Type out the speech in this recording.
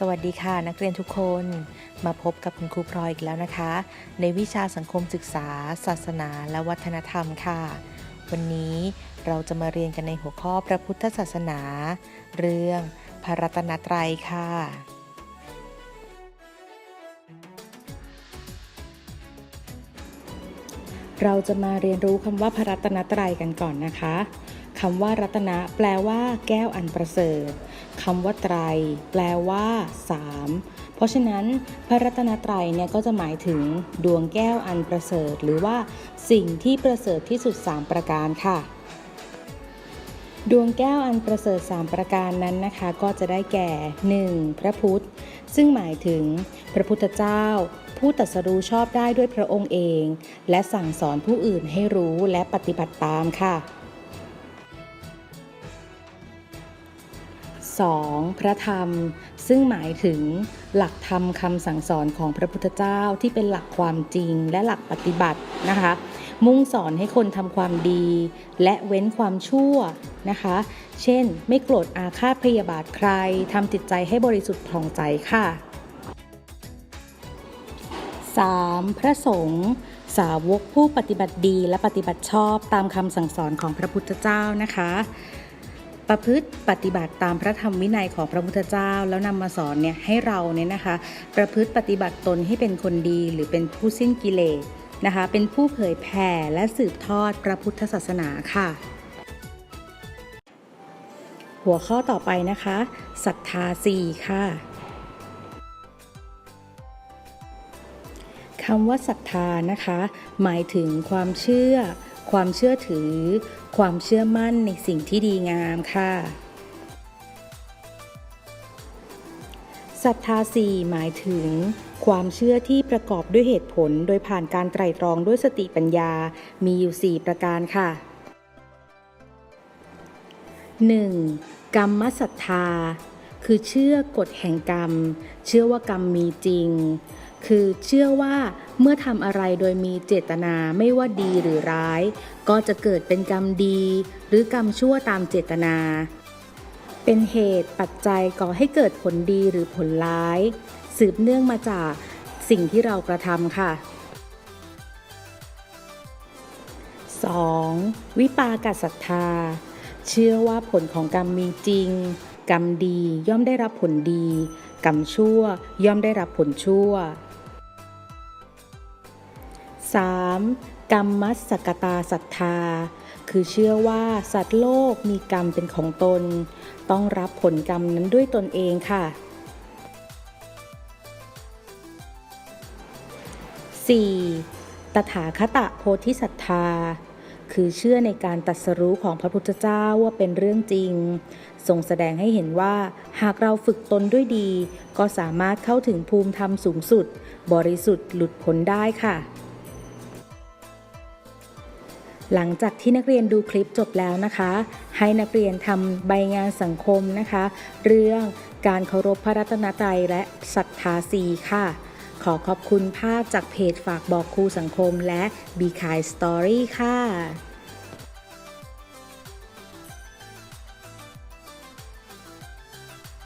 สวัสดีค่ะนักเรียนทุกคนมาพบกับคุณครูพลอยอีกแล้วนะคะ ในวิชาสังคมศึกษา ศาสนา และวัฒนธรรมค่ะ วันนี้เราจะมาเรียนกันในหัวข้อพระพุทธศาสนา เรื่องพระรัตนตรัยค่ะ เราจะมาเรียนรู้คำว่าพระรัตนตรัยกันก่อนนะคะ คำว่ารัตนะแปลว่า แก้วอันประเสริฐคำว่าไตร แปลว่าสามเพราะฉะนั้นพระรัตนตรัยเนี่ยก็จะหมายถึงดวงแก้วอันประเสริฐ หรือว่าสิ่งที่ประเสริฐที่สุด 3 ประการค่ะ ดวงแก้วอันประเสริฐ 3 ประการนั้นนะคะ ก็จะได้แก่ 1. พระพุทธ ซึ่งหมายถึงพระพุทธเจ้า ผู้ตรัสรู้ชอบได้ด้วยพระองค์เอง และสั่งสอนผู้อื่นให้รู้และปฏิบัติตามค่ะ 2. พระธรรม ซึ่งหมายถึงหลักธรรมคำสั่งสอนของพระพุทธเจ้าที่เป็นหลักความจริงและหลักปฏิบัตินะคะ มุ่งสอนให้คนทำความดี และเว้นความชั่วนะคะ เช่น ไม่โกรธอาฆาตพยาบาทใครทำจิตใจให้บริสุทธิ์ผ่องใจค่ะ 3. พระสงฆ์สาวกผู้ปฏิบัติดีและปฏิบัติชอบตามคำสั่งสอนของพระพุทธเจ้านะคะ ประพฤติปฏิบัติตามพระธรรมวินัยของพระพุทธเจ้า แล้วนำมาสอนเนี่ยให้เราเนี่ยนะคะ ประพฤติปฏิบัติตนให้เป็นคนดีหรือเป็นผู้สิ้นกิเลสนะคะ เป็นผู้เผยแผ่และสืบทอดพระพุทธศาสนาค่ะ หัวข้อต่อไปนะคะศรัทธาสี่ค่ะคำว่าศรัทธานะคะ หมายถึงความเชื่อ ความเชื่อถือ ความเชื่อมั่นในสิ่งที่ดีงามค่ะศรัทธาสี่หมายถึง ความเชื่อที่ประกอบด้วยเหตุผลโดยผ่านการไตร่ตรองด้วยสติปัญญา มีอยู่ 4 ประการค่ะ 1. กรรมศรัทธา คือเชื่อกฎแห่งกรรม เชื่อว่ากรรมมีจริง คือเชื่อว่าเมื่อทำอะไรโดยมีเจตนาไม่ว่าดีหรือร้าย ก็จะเกิดเป็นกรรมดี หรือกรรมชั่วตามเจตนา เป็นเหตุปัจจัยก่อให้เกิดผลดีหรือผลร้าย สืบเนื่องมาจากสิ่งที่เรากระทำค่ะ 2. วิปากศรัทธา เชื่อว่าผลของกรรมมีจริง กรรมดีย่อมได้รับผลดี กรรมชั่วย่อมได้รับผลชั่ว 3. กรรมมัสสกตาศรัทธา คือเชื่อว่าสัตว์โลกมีกรรมเป็นของตน ต้องรับผลกรรมนั้นด้วยตนเองค่ะ 4. ตถาคตโพธิศรัทธา คือเชื่อในการตรัสรู้ของพระพุทธเจ้าว่าเป็นเรื่องจริง ทรงแสดงให้เห็นว่าหากเราฝึกตนด้วยดี ก็สามารถเข้าถึงภูมิธรรมสูงสุด บริสุทธิ์หลุดพ้นได้ค่ะ หลังจากที่นักเรียนดูคลิปจบแล้วนะคะ ให้นักเรียนทำใบงานสังคมนะคะ เรื่องการเคารพพระรัตนตรัยและศรัทธาสีค่ะ ขอขอบคุณภาพจากเพจฝากบอกครูสังคมและ b ีคายสตอรี่ค่ะ